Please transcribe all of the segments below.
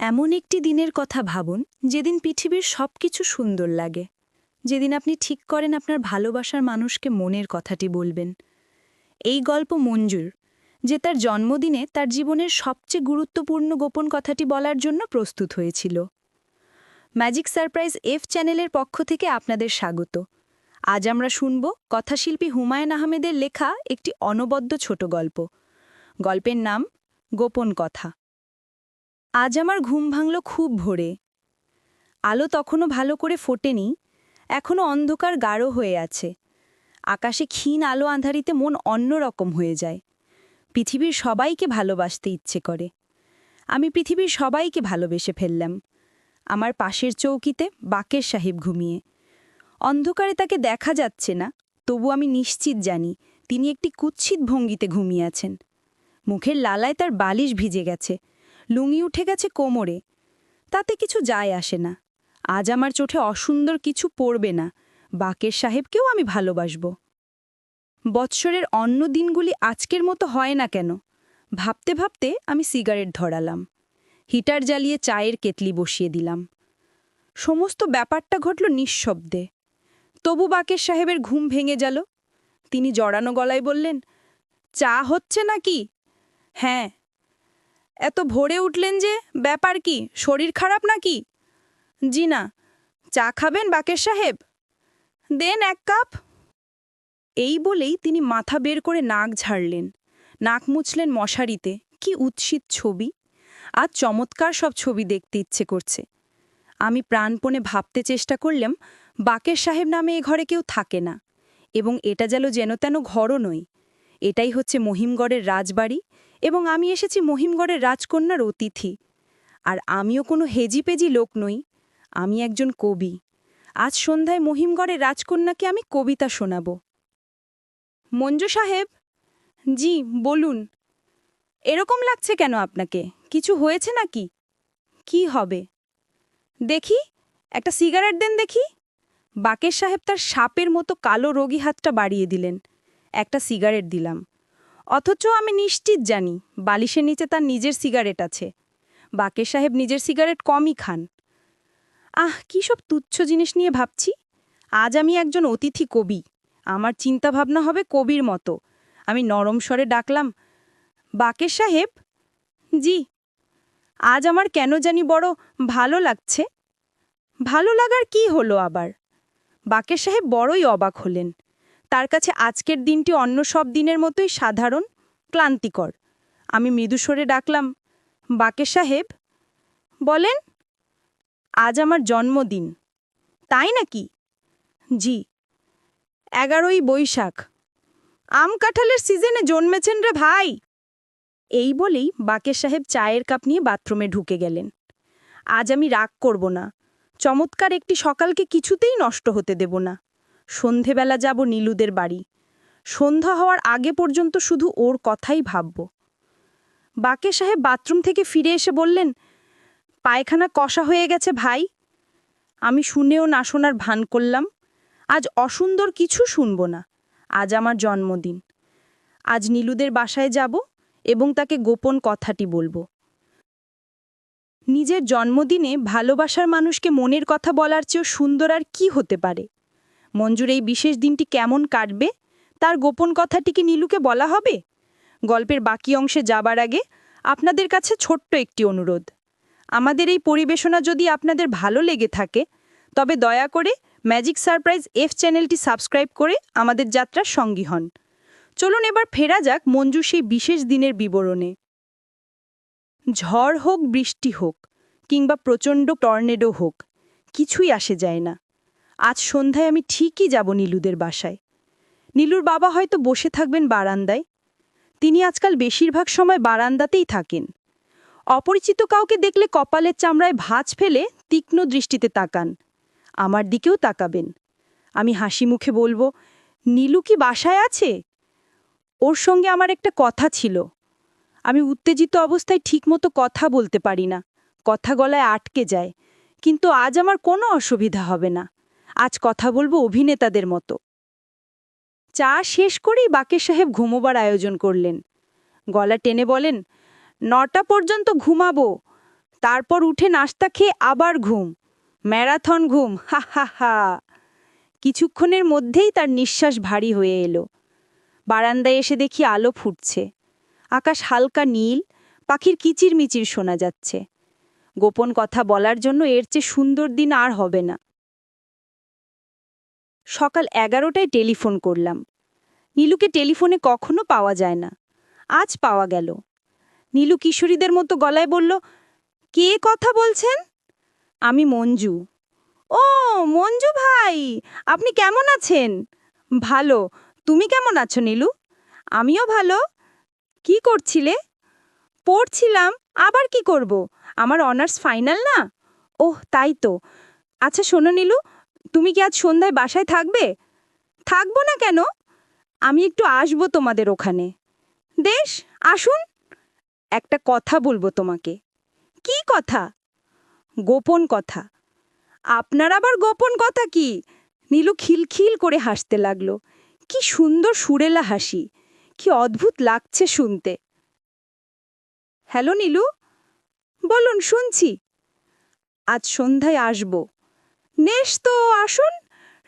এমন একটি দিনের কথা ভাবুন, যেদিন পৃথিবীর সব কিছু সুন্দর লাগে। যেদিন আপনি ঠিক করেন আপনার ভালোবাসার মানুষকে মনের কথাটি বলবেন। এই গল্প মঞ্জুর, যে তার জন্মদিনে তার জীবনের সবচেয়ে গুরুত্বপূর্ণ গোপন কথাটি বলার জন্য প্রস্তুত হয়েছিল। ম্যাজিক সারপ্রাইজ এফ চ্যানেলের পক্ষ থেকে আপনাদের স্বাগত। আজ আমরা শুনব কথাশিল্পী হুমায়ুন আহমেদের লেখা একটি অনবদ্য ছোট গল্প। গল্পের নাম, গোপন কথা। আজ আমার ঘুম ভাঙল খুব ভোরে। আলো তখনও ভালো করে ফোটেনি, এখনও অন্ধকার গাঢ় হয়ে আছে। আকাশে ক্ষীণ আলো আঁধারিতে মন অন্যরকম হয়ে যায়। পৃথিবীর সবাইকে ভালোবাসতে ইচ্ছে করে। আমি পৃথিবীর সবাইকে ভালোবেসে ফেললাম। আমার পাশের চৌকিতে বাকের সাহেব ঘুমিয়ে। অন্ধকারে তাকে দেখা যাচ্ছে না, তবু আমি নিশ্চিত জানি তিনি একটি কুৎসিত ভঙ্গিতে ঘুমিয়ে আছেন। মুখের লালায় তার বালিশ ভিজে গেছে। লুঙি উঠে গেছে কোমরে। তাতে কিছু যায় আসে না। আজ আমার চোখে অসুন্দর কিছু পড়বে না। বাকের সাহেবকেও আমি ভালোবাসব। বৎসরের অন্য দিনগুলি আজকের মতো হয় না কেন? ভাবতে ভাবতে আমি সিগারেট ধরালাম। হিটার জ্বালিয়ে চায়ের কেতলি বসিয়ে দিলাম। সমস্ত ব্যাপারটা ঘটল নিঃশব্দে। তবু বাকের সাহেবের ঘুম ভেঙে গেল। তিনি জড়ানো গলায় বললেন, চা হচ্ছে নাকি? হ্যাঁ এত ভোরে উঠলেন যে, ব্যাপার কি? শরীর খারাপ নাকি? জি না চা খাবেন বাকের সাহেব? দেন এক কাপ। এই বলেই তিনি মাথা বের করে নাক ঝাড়লেন। নাক মুছলেন মশারিতে। কি উৎসিত ছবি। আজ চমৎকার সব ছবি দেখতে ইচ্ছে করছে। আমি প্রাণপণে ভাবতে চেষ্টা করলাম, বাকের সাহেব নামে এ ঘরে কেউ থাকে না। এবং এটা যেন যেন তেন ঘরও নই এটাই হচ্ছে মহিমগড়ের রাজবাড়ি। এবং আমি এসেছি মহিমগড়ের রাজকন্যার অতিথি। আর আমিও কোনো হেজিপেজি লোক নই, আমি একজন কবি। আজ সন্ধ্যায় মহিমগড়ের রাজকন্যাকে আমি কবিতা শোনাব। মঞ্জু সাহেব? জি, বলুন। এরকম লাগছে কেন আপনাকে? কিছু হয়েছে নাকি? কি হবে? দেখি, একটা সিগারেট দেন দেখি। বাকের সাহেব তার সাপের মতো কালো রোগী হাতটা বাড়িয়ে দিলেন। একটা সিগারেট দিলাম। অথচ আমি নিশ্চিত জানি, বালিশের নিচে তার নিজের সিগারেট আছে। বাকের সাহেব নিজের সিগারেট কমই খান। আহ, কী সব তুচ্ছ জিনিস নিয়ে ভাবছি। আজ আমি একজন অতিথি কবি। আমার চিন্তাভাবনা হবে কবির মতো। আমি নরম স্বরে ডাকলাম, বাকের সাহেব? জি। আজ আমার কেন জানি বড় ভালো লাগছে। ভালো লাগার কি হলো আবার? বাকের সাহেব বড়ই অবাক হলেন। তার কাছে আজকের দিনটি অন্য সব দিনের মতোই সাধারণ, ক্লান্তিকর। আমি মৃদুস্বরে ডাকলাম, বাকের সাহেব, বলেন, আজ আমার জন্মদিন, তাই নাকি? জি, এগারোই বৈশাখ। আম কাঁঠালের সিজনে জন্মেছেন রে ভাই। এই বলেই বাকের সাহেব চায়ের কাপ নিয়ে বাথরুমে ঢুকে গেলেন। আজ আমি রাগ করব না, চমৎকার একটি সকালকে কিছুতেই নষ্ট হতে দেব না। সন্ধেবেলা যাব নীলুদের বাড়ি। সন্ধ্যা হওয়ার আগে পর্যন্ত শুধু ওর কথাই ভাবব। বাকে সাহেব বাথরুম থেকে ফিরে এসে বললেন, পায়খানা কষা হয়ে গেছে ভাই। আমি শুনেও না শোনার ভান করলাম। আজ অসুন্দর কিছু শুনব না। আজ আমার জন্মদিন। আজ নীলুদের বাসায় যাব এবং তাকে গোপন কথাটি বলব। নিজের জন্মদিনে ভালোবাসার মানুষকে মনের কথা বলার চেয়েও সুন্দর আর কি হতে পারে? মঞ্জুর এই বিশেষ দিনটি কেমন কাটবে? তার গোপন কথাটি কি নীলুকে বলা হবে? গল্পের বাকি অংশে যাবার আগে আপনাদের কাছে ছোট্ট একটি অনুরোধ। আমাদের এই পরিবেশনা যদি আপনাদের ভালো লেগে থাকে, তবে দয়া করে ম্যাজিক সারপ্রাইজ এফ চ্যানেলটি সাবস্ক্রাইব করে আমাদের যাত্রার সঙ্গী হন। চলুন এবার ফেরা যাক মঞ্জু সেই বিশেষ দিনের বিবরণে। ঝড় হোক, বৃষ্টি হোক, কিংবা প্রচণ্ড টর্নেডো হোক, কিছুই আসে যায় না। আজ সন্ধ্যায় আমি ঠিকই যাব নীলুদের বাসায়। নীলুর বাবা হয়তো বসে থাকবেন বারান্দায়। তিনি আজকাল বেশিরভাগ সময় বারান্দাতেই থাকেন। অপরিচিত কাউকে দেখলে কপালের চামড়ায় ভাঁজ ফেলে তীক্ষ্ণ দৃষ্টিতে তাকান। আমার দিকেও তাকাবেন। আমি হাসি মুখে বলব, নীলু কি বাসায় আছে? ওর সঙ্গে আমার একটা কথা ছিল। আমি উত্তেজিত অবস্থায় ঠিকমতো কথা বলতে পারি না। কথা গলায় আটকে যায়। কিন্তু আজ আমার কোনো অসুবিধা হবে না। আজ কথা বলব অভিনেতাদের মতো। চা শেষ করেই বাকের সাহেব ঘুমোবার আয়োজন করলেন। গলা টেনে বলেন, নটা পর্যন্ত ঘুমাবো। তারপর উঠে নাস্তা খেয়ে আবার ঘুম। ম্যারাথন ঘুম, হা হা হা। কিছুক্ষণের মধ্যেই তার নিঃশ্বাস ভারী হয়ে এলো। বারান্দায় এসে দেখি আলো ফুটছে। আকাশ হালকা নীল, পাখির কিচিরমিচির শোনা যাচ্ছে। গোপন কথা বলার জন্য এর চেয়ে সুন্দর দিন আর হবে না। সকাল এগারোটায় টেলিফোন করলাম। নীলুকে টেলিফোনে কখনো পাওয়া যায় না। আজ পাওয়া গেল। নীলু কিশোরীদের মতো গলায় বলল, কে কথা বলছেন? আমি মঞ্জু। ও, মঞ্জু ভাই, আপনি কেমন আছেন? ভালো। তুমি কেমন আছো নীলু? আমিও ভালো। কি করছিলে? পড়ছিলাম। আবার কি করব? আমার অনার্স ফাইনাল না? ওহ, তাই তো। আচ্ছা শোনো নীলু তুমি কি আজ সন্ধ্যায় বাসায় থাকবে? থাকব না কেন? আমি একটু আসব তোমাদের ওখানে। দেশ, আসুন। একটা কথা বলব তোমাকে। কি কথা? গোপন কথা। আপনার আবার গোপন কথা কি? নীলু খিলখিল করে হাসতে লাগল। কি সুন্দর সুরেলা হাসি। কি অদ্ভুত লাগছে শুনতে। হ্যালো নীলু? বলুন, শুনছি। আজ সন্ধ্যায় আসব। নেশ তো আসুন,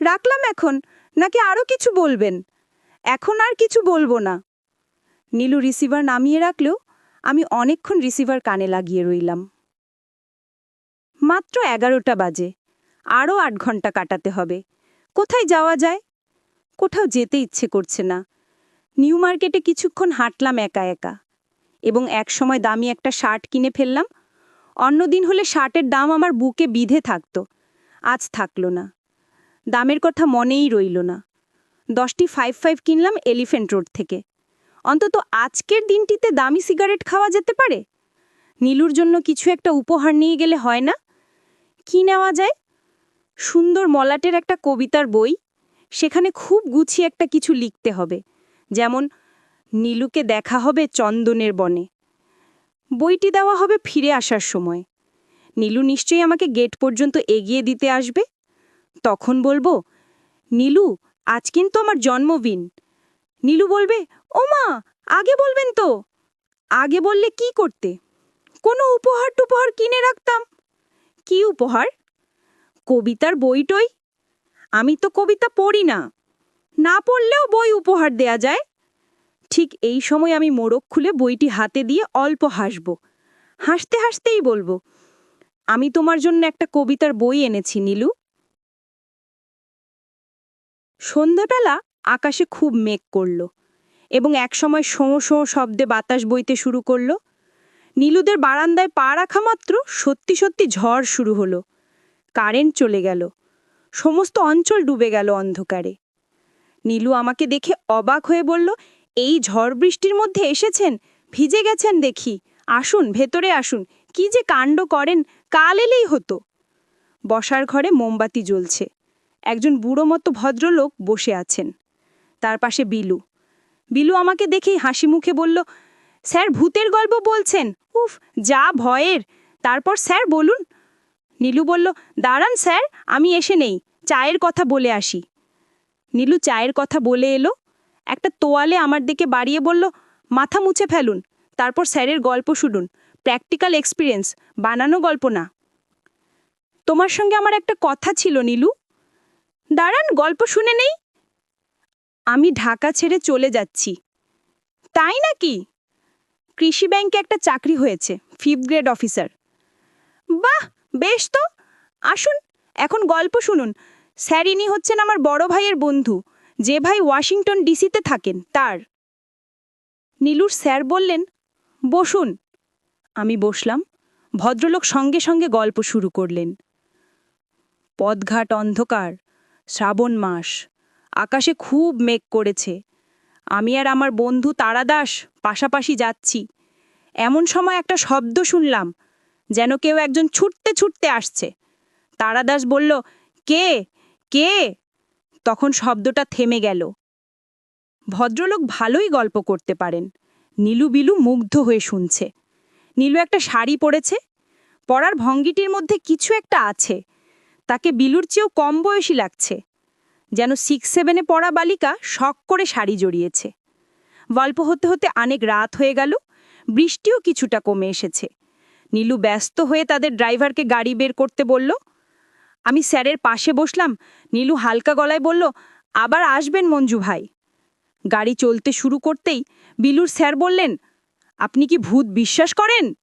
রাখলাম এখন, নাকি আরও কিছু বলবেন? এখন আর কিছু বলব না। নীলু রিসিভার নামিয়ে রাখলেও আমি অনেকক্ষণ রিসিভার কানে লাগিয়ে রইলাম। মাত্র এগারোটা বাজে আরও আট ঘণ্টা কাটাতে হবে। কোথায় যাওয়া যায়? কোথাও যেতে ইচ্ছে করছে না। নিউ মার্কেটে কিছুক্ষণ হাঁটলাম একা একা এবং এক সময় দামি একটা শার্ট কিনে ফেললাম। অন্যদিন হলে শার্টের দাম আমার বুকে বিধে থাকতো। আজ থাকল না। দামের কথা মনেই রইল না। দশটি ফাইভ ফাইভ কিনলাম এলিফেন্ট রোড থেকে। অন্তত আজকের দিনটিতে দামি সিগারেট খাওয়া যেতে পারে? নীলুর জন্য কিছু একটা উপহার নিয়ে গেলে হয় না? কি নেওয়া যায়? সুন্দর মলাটের একটা কবিতার বই। সেখানে খুব গুছিয়ে একটা কিছু লিখতে হবে। যেমন, নীলুকে দেখা হবে চন্দনের বনে। বইটি দেওয়া হবে ফিরে আসার সময়। নীলু নিশ্চয়ই আমাকে গেট পর্যন্ত এগিয়ে দিতে আসবে? তখন বলব, নীলু, আজ কিন্তু আমার জন্মদিন। নীলু বলবে ও মা আগে বলবেন তো। আগে বললে কি করতে? কোনো উপহার টুপহার কিনে রাখতাম। কি উপহার? কবিতার বইটই আমি তো কবিতা পড়ি না। না পড়লেও বই উপহার দেয়া যায়। ঠিক এই সময় আমি মোড়ক খুলে বইটি হাতে দিয়ে অল্প হাসব। হাসতে হাসতেই বলব আমি তোমার জন্য একটা কবিতার বই এনেছি, নীলু। সন্ধ্যাবেলা আকাশে খুব মেঘ করল এবং একসময় শোঁ শোঁ শব্দে বাতাস বইতে শুরু করল। নীলুদের বারান্দায় পা রাখা মাত্র সত্যি সত্যি ঝড় শুরু হলো। কারেন্ট চলে গেল। সমস্ত অঞ্চল ডুবে গেল অন্ধকারে। নীলু আমাকে দেখে অবাক হয়ে বলল, এই ঝড় বৃষ্টির মধ্যে এসেছেন? ভিজে গেছেন দেখি। আসুন, ভেতরে আসুন। কি যে কাণ্ড করেন কাল এলেই হতো। বসার ঘরে মোমবাতি জ্বলছে। একজন বুড়ো মতো ভদ্রলোক বসে আছেন। তার পাশে বিলু। বিলু আমাকে দেখেই হাসি মুখে বলল, স্যার, ভূতের গল্প বলছেন। উফ, যা ভয়ের। তারপর স্যার, বলুন। নীলু বলল, দাঁড়ান স্যার, আমি এসে নেই। চায়ের কথা বলে আসি। নীলু চায়ের কথা বলে এলো। একটা তোয়ালে আমার দিকে বাড়িয়ে বলল, মাথা মুছে ফেলুন। তারপর স্যারের গল্প শুনুন। প্র্যাকটিক্যাল এক্সপিরিয়েন্স বানানো গল্প না। তোমার সঙ্গে আমার একটা কথা ছিল, নীলু। দাঁড়ান, গল্প শুনে নেই। আমি ঢাকা ছেড়ে চলে যাচ্ছি। তাই নাকি? কৃষি ব্যাংকে একটা চাকরি হয়েছে ফিফথ গ্রেড অফিসার বাহ, বেশ তো। আসুন, এখন গল্প শুনুন। স্যার, ইনি হচ্ছেন আমার বড় ভাইয়ের বন্ধু। যে ভাই ওয়াশিংটন ডিসিতে থাকেন, তার। নীলুর স্যার বললেন, বসুন। আমি বসলাম। ভদ্রলোক সঙ্গে সঙ্গে গল্প শুরু করলেন। পদঘাট অন্ধকার, শ্রাবণ মাস। আকাশে খুব মেঘ করেছে। আমি আর আমার বন্ধু তারাদাস পাশাপাশি যাচ্ছি। এমন সময় একটা শব্দ শুনলাম, যেন কেউ একজন ছুটতে ছুটতে আসছে। তারাদাস বলল, কে? কে? তখন শব্দটা থেমে গেল। ভদ্রলোক ভালোই গল্প করতে পারেন। নীলু বিলু মুগ্ধ হয়ে শুনছে। নীলু একটা শাড়ি পরেছে। পরার ভঙ্গিটির মধ্যে কিছু একটা আছে। তাকে বিলুর চেয়েও কম বয়সী লাগছে। যেন সিক্স সেভেনে পড়া বালিকা শখ করে শাড়ি জড়িয়েছে। গল্প হতে হতে অনেক রাত হয়ে গেল, বৃষ্টিও কিছুটা কমে এসেছে। নীলু ব্যস্ত হয়ে তাদের ড্রাইভারকে গাড়ি বের করতে বলল, আমি স্যারের পাশে বসলাম। নীলু হালকা গলায় বলল, আবার আসবেন মঞ্জু ভাই। গাড়ি চলতে শুরু করতেই বিলুর স্যার বললেন আপনি কি ভূত বিশ্বাস করেন?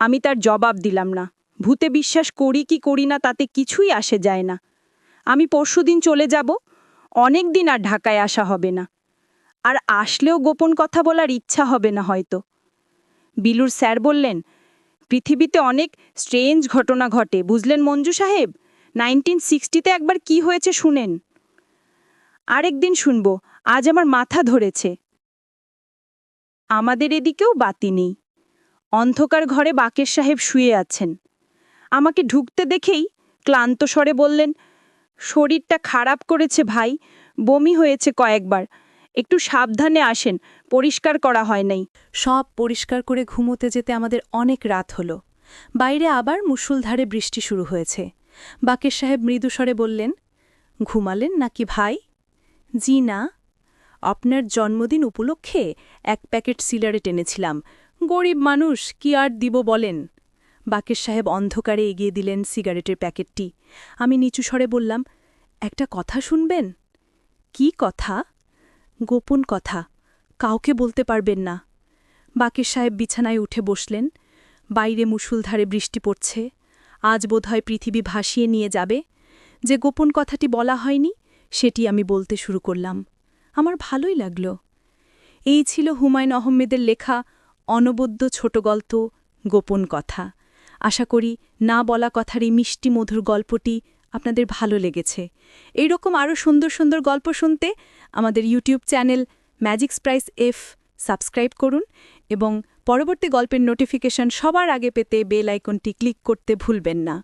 আমি তার জবাব দিলাম না। ভূতে বিশ্বাস করি কি করি না তাতে কিছুই আসে যায় না। আমি পরশুদিন চলে যাব, অনেক দিন আর ঢাকায় আসা হবে না। আর আসলেও গোপন কথা বলার ইচ্ছা হবে না হয়তো। বিলুর স্যার বললেন, পৃথিবীতে অনেক স্ট্রেঞ্জ ঘটনা ঘটে, বুঝলেন মঞ্জু সাহেব? নাইনটিন সিক্সটিতে একবার কি হয়েছে শুনেন। আরেক দিন শুনব, আজ আমার মাথা ধরেছে। আমাদের এদিকেও বাতি নেই। অন্ধকার ঘরে বাকের সাহেব শুয়ে আছেন। আমাকে ঢুকতে দেখেই ক্লান্ত স্বরে বললেন, শরীরটা খারাপ করেছে ভাই, বমি হয়েছে কয়েকবার। একটু সাবধানে আসেন, পরিষ্কার করা হয় নাই। সব পরিষ্কার করে ঘুমোতে যেতে আমাদের অনেক রাত হলো। বাইরে আবার মুষলধারে বৃষ্টি শুরু হয়েছে। বাকের সাহেব মৃদুস্বরে বললেন, ঘুমালেন নাকি ভাই? জি না। আপনার জন্মদিন উপলক্ষে এক প্যাকেট সিলারে টেনেছিলাম। গরিব মানুষ, কি আর দিব বলেন? বাকের সাহেব অন্ধকারে এগিয়ে দিলেন সিগারেটের প্যাকেটটি। আমি নিচু স্বরে বললাম, একটা কথা শুনবেন? কি কথা? গোপন কথা। কাউকে বলতে পারবেন না। বাকের সাহেব বিছানায় উঠে বসলেন। বাইরে মুষলধারে বৃষ্টি পড়ছে। আজ বোধহয় পৃথিবী ভাসিয়ে নিয়ে যাবে। যে গোপন কথাটি বলা হয়নি, সেটি আমি বলতে শুরু করলাম। আমার ভালোই লাগল। এই ছিল হুমায়ুন আহমেদের লেখা অনবদ্য ছোট গল্প, গোপন কথা। আশা করি না বলা কথার এই মিষ্টি মধুর গল্পটি আপনাদের ভালো লেগেছে। এই রকম আরও সুন্দর সুন্দর গল্প শুনতে আমাদের YouTube channel magic surprise F subscribe করুন এবং পরবর্তী গল্পের নোটিফিকেশন সবার আগে পেতে বেল আইকনটি ক্লিক করতে ভুলবেন না।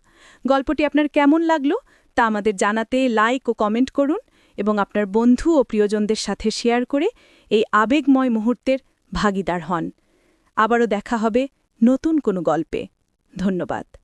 গল্পটি আপনার কেমন লাগল তা আমাদের জানাতে লাইক ও কমেন্ট করুন। এবং আপনার বন্ধু ও প্রিয়জনদের সাথে শেয়ার করে এই আবেগময় মুহূর্তের ভাগিদার হন। আবারও দেখা হবে নতুন কোনো গল্পে। ধন্যবাদ।